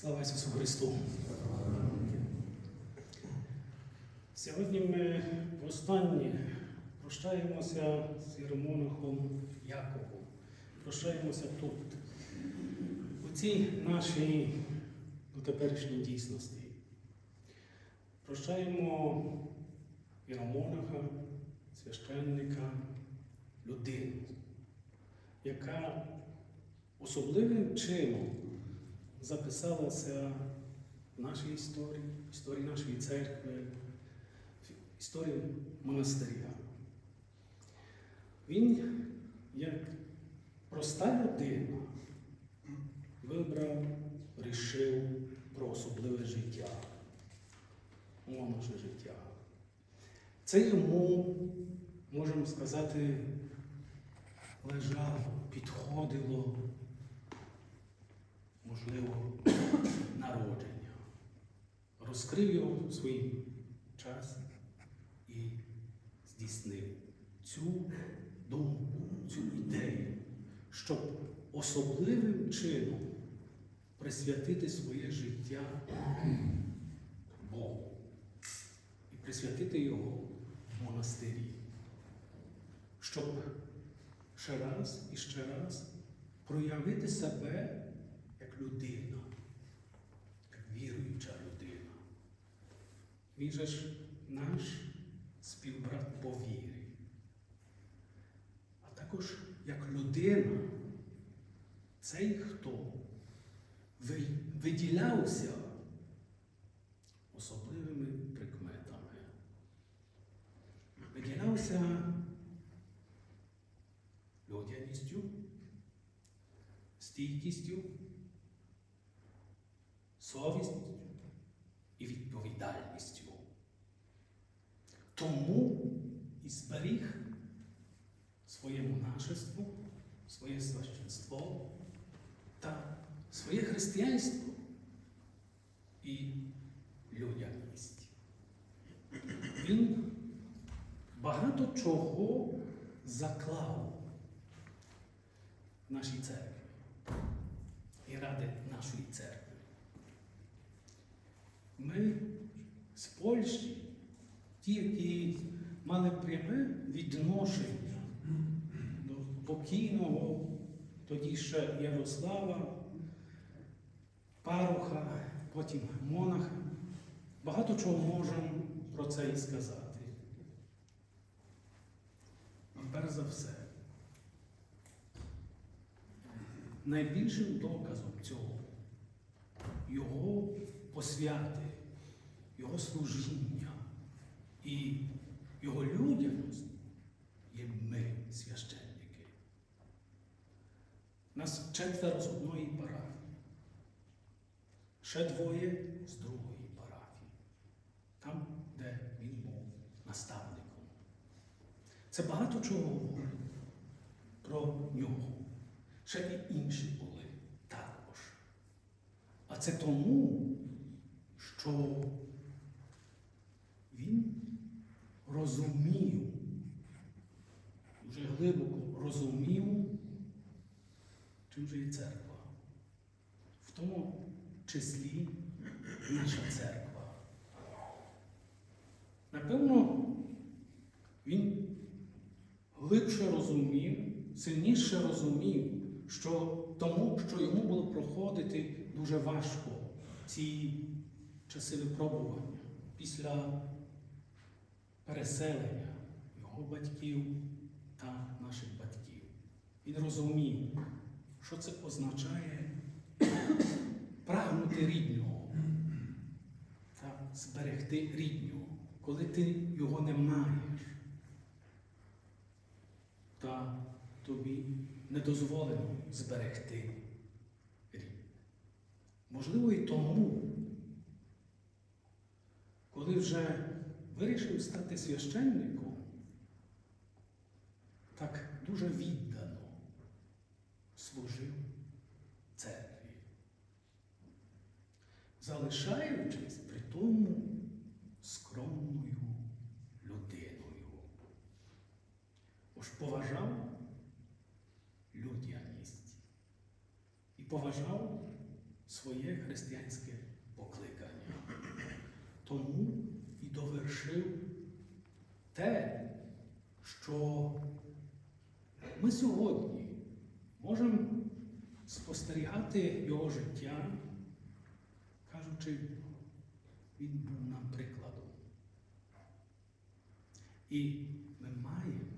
Слава Ісусу Христу! Сьогодні ми востаннє прощаємося з Єромонахом Яковом. Прощаємося тут, у цій нашій дотеперішній дійсності. Прощаємо Єромонаха, священника, людину, яка особливим чином записалася в нашій історії, в історії нашої церкви, в історії монастиря. Він, як проста людина, вибрав, рішив про особливе життя, монаше життя. Це йому, можемо сказати, лежало, підходило можливо, народження. Розкрив його в свій час і здійснив цю думку, цю ідею, щоб особливим чином присвятити своє життя Богу і присвятити його в монастирі, щоб ще раз і ще раз проявити себе людина, віруюча людина. Він же ж наш співбрат по вірі. А також як людина, цей, хто виділявся особливими прикметами. Виділявся людяністю, стійкістю, совістю і відповідальністю. Тому і зберіг своє монашество, своє священство та своє християнство і людяність. Він багато чого заклав в нашій церкві і ради нашої церкви. Ми з Польщі, ті, які мали пряме відношення до покійного, тоді ще Ярослава, паруха, потім монаха, багато чого можемо про це і сказати. І перш за все, найбільшим доказом цього його посвяти, його служіння і його людяність є ми, священники. Нас четверо з одної парафії, ще двоє з другої парафії, там, де він був наставником. Це багато чого говорить про нього. Ще і інші були також. А це тому, що він розумів, дуже глибоко розумів, чим же є церква. В тому числі наша церква. Напевно, він глибше розумів, сильніше розумів, що тому, що йому було проходити дуже важко ці часи випробування після переселення його батьків та наших батьків. Він розумів, що це означає прагнути рідного та зберегти рідного, коли ти його не маєш. Та тобі не дозволено зберегти рід. Можливо, і тому, коли вже вирішив стати священником, так дуже віддано служив церкві, залишаючись при тому скромною людиною. Бо поважав людяність і поважав своє християнське покликання. Тому і довершив те, що ми сьогодні можемо спостерігати його життя, кажучи, він був нам прикладом. І ми маємо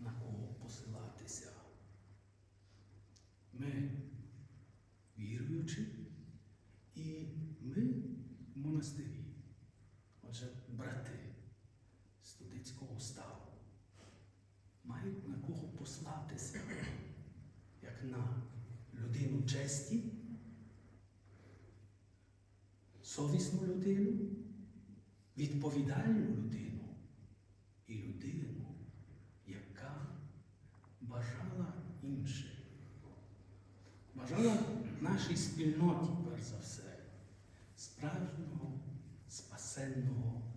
на кого посилатися. Ми віруючі, і ми в монастирі. Отже, брати студицького ставу мають на кого послатися, як на людину честі, совісну людину, відповідальну людину і людину, яка бажала інше. Бажала нашій спільноті, перш за все, справжнього send.